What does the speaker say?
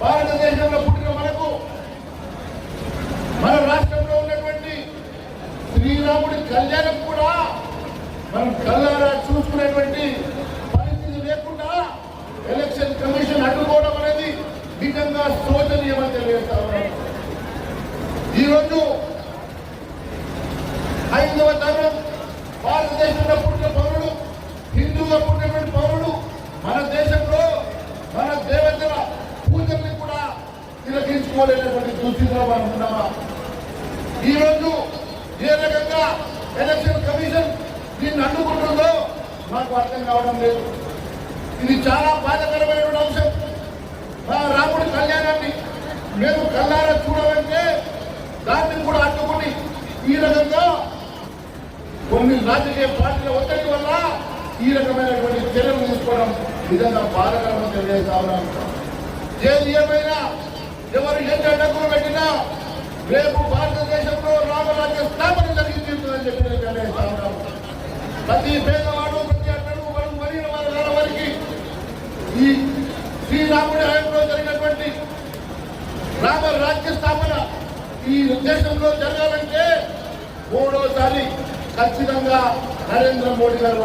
భారతదేశంలో పుట్టిన మనకు మన రాష్ట్రంలో ఉన్నటువంటి శ్రీరాముడి కళ్యాణం కూడా మనం కళ్ళారా చూసుకునేటువంటి పరిస్థితి లేకుండా ఎలక్షన్ కమిషన్ అడ్డుకోవడం అనేది నిజంగా శోచనీయమని తెలియజేస్తా ఉన్నాను. ఈరోజు ఐదవ తరం భారతదేశంలో పుట్టిన పౌరుడు హిందూగా పుట్టినటువంటి పౌరుడు మన దేశంలో మన దేవతల పూజల్ని కూడా తిలకించుకోలేనటువంటి దుస్థితిలో మనం ఉన్నామా? ఈరోజు ఏ రకంగా ఎలక్షన్ కమిషన్ దీన్ని అడ్డుకుంటుందో మాకు అర్థం కావడం లేదు. ఇది చాలా బాధకరమైన అంశం. మా రాముడి కళ్యాణాన్ని మేము కళ్ళారా చూడాలంటే దాన్ని కూడా అడ్డుకుని ఈ రకంగా కొన్ని రాజకీయ పార్టీల ఒత్తిడి వల్ల ఈ రకమైనటువంటి చర్యలు తీసుకోవడం నిజంగా బాధకరమని తెలియజేస్తా ఉన్నాను ఏది ఏమైనా రేపు భారతదేశంలో రామరాజ్య స్థాపన జరిగి తీరుతుందని చెప్పి ప్రతి పేదవాడు ప్రతి అట్టడు వాడు మరియు వాళ్ళ వారికి ఈ శ్రీరాముడి హయాంలో జరిగినటువంటి రామ రాజ్య స్థాపన ఈ దేశంలో జరగాలంటే మూడోసారి ఖచ్చితంగా నరేంద్ర మోడీ గారు